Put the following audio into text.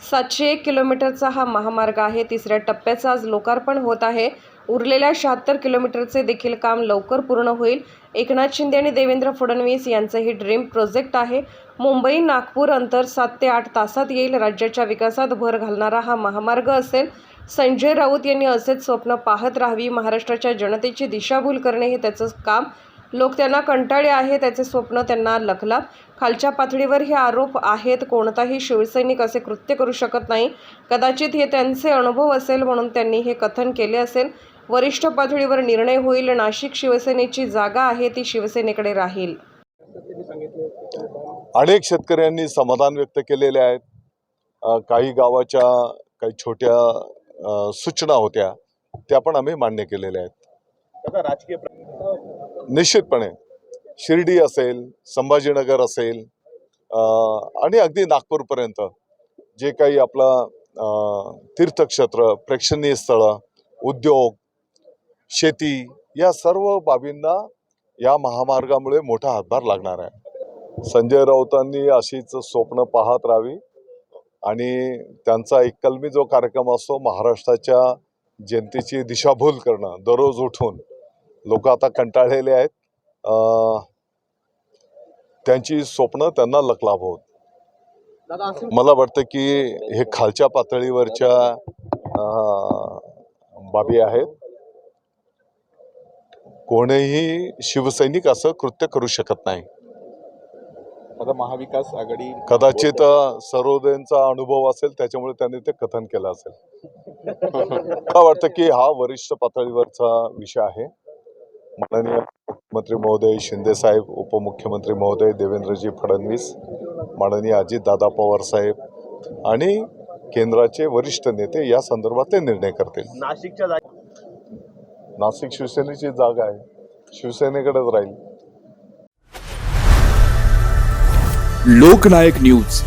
सातशे एक किलोमीटरचा हा महामार्ग आहे. तिसऱ्या टप्प्याचं आज लोकार्पण होत आहे. उरलेल्या शहात्तर किलोमीटरचे देखील काम लवकर पूर्ण होईल. एकनाथ शिंदे आणि देवेंद्र फडणवीस यांचं ही ड्रीम प्रोजेक्ट आहे. मुंबई नागपूर अंतर सात ते आठ तासात येईल. राज्याच्या विकासात भर घालणारा हा महामार्ग असेल. संजय राऊत यांनी असेच स्वप्न पाहत राहावी. महाराष्ट्राच्या जनतेची दिशाभूल करणे हे त्याचं काम लोक त्यांना कंटाळे आहे त्याचे स्वप्न त्यांना लखला खालच्या पातळीवर हे आरोप आहेत कोणताही शिवसैनिक असे कृत्य करू शकत नाही. कदाचित हे त्यांचे अनुभव असेल म्हणून त्यांनी हे कथन केले असेल. वरिष्ठ पातळीवर निर्णय होईल. नाशिक शिवसेनेची जागा आहे ती शिवसेनेकडे राहील. अनेक शेतकऱ्यांनी समाधान व्यक्त केलेले आहेत. काही गावाच्या काही छोट्या सूचना होत्या त्या पण आम्ही मान्य केलेल्या आहेत. राजकीय निश्चितपणे शिर्डी असेल संभाजीनगर असेल आणि अगदी नागपूरपर्यंत जे काही आपला तीर्थक्षेत्र प्रेक्षणीय स्थळं उद्योग शेती या सर्व बाबींना या महामार्गामुळे मोठा हातभार लागणार आहे. संजय राऊतांनी अशीच स्वप्न पाहत राहावी आणि त्यांचा एककलमी जो कार्यक्रम असतो महाराष्ट्राच्या जनतेची दिशाभूल करणं दररोज उठून लोक आता कंटाळलेले आहेत. अं, त्यांची स्वप्न त्यांना लकलाभ होत. मला वाटतं की हे खालच्या पातळीवरच्या बाबी आहेत. कोणीही शिवसैनिक असं कृत्य करू शकत नाही. आता महाविकास आघाडी कदाचित अं, सर्वोदयांचा अनुभव असेल त्याच्यामुळे त्यांनी ते कथन केलं असेल. मला वाटतं की हा वरिष्ठ पातळीवरचा विषय आहे. माननीय मुख्यमंत्री महोदय शिंदे साहेब उपमुख्यमंत्री महोदय देवेंद्रजी फडणवीस माननीय अजितदादा पवार साहेब आणि केंद्राचे वरिष्ठ नेते या संदर्भात ते निर्णय करतील. नाशिकच्या जागी नाशिक शिवसेनेची जागा आहे. शिवसेनेकडेच राहील. लोकनायक न्यूज.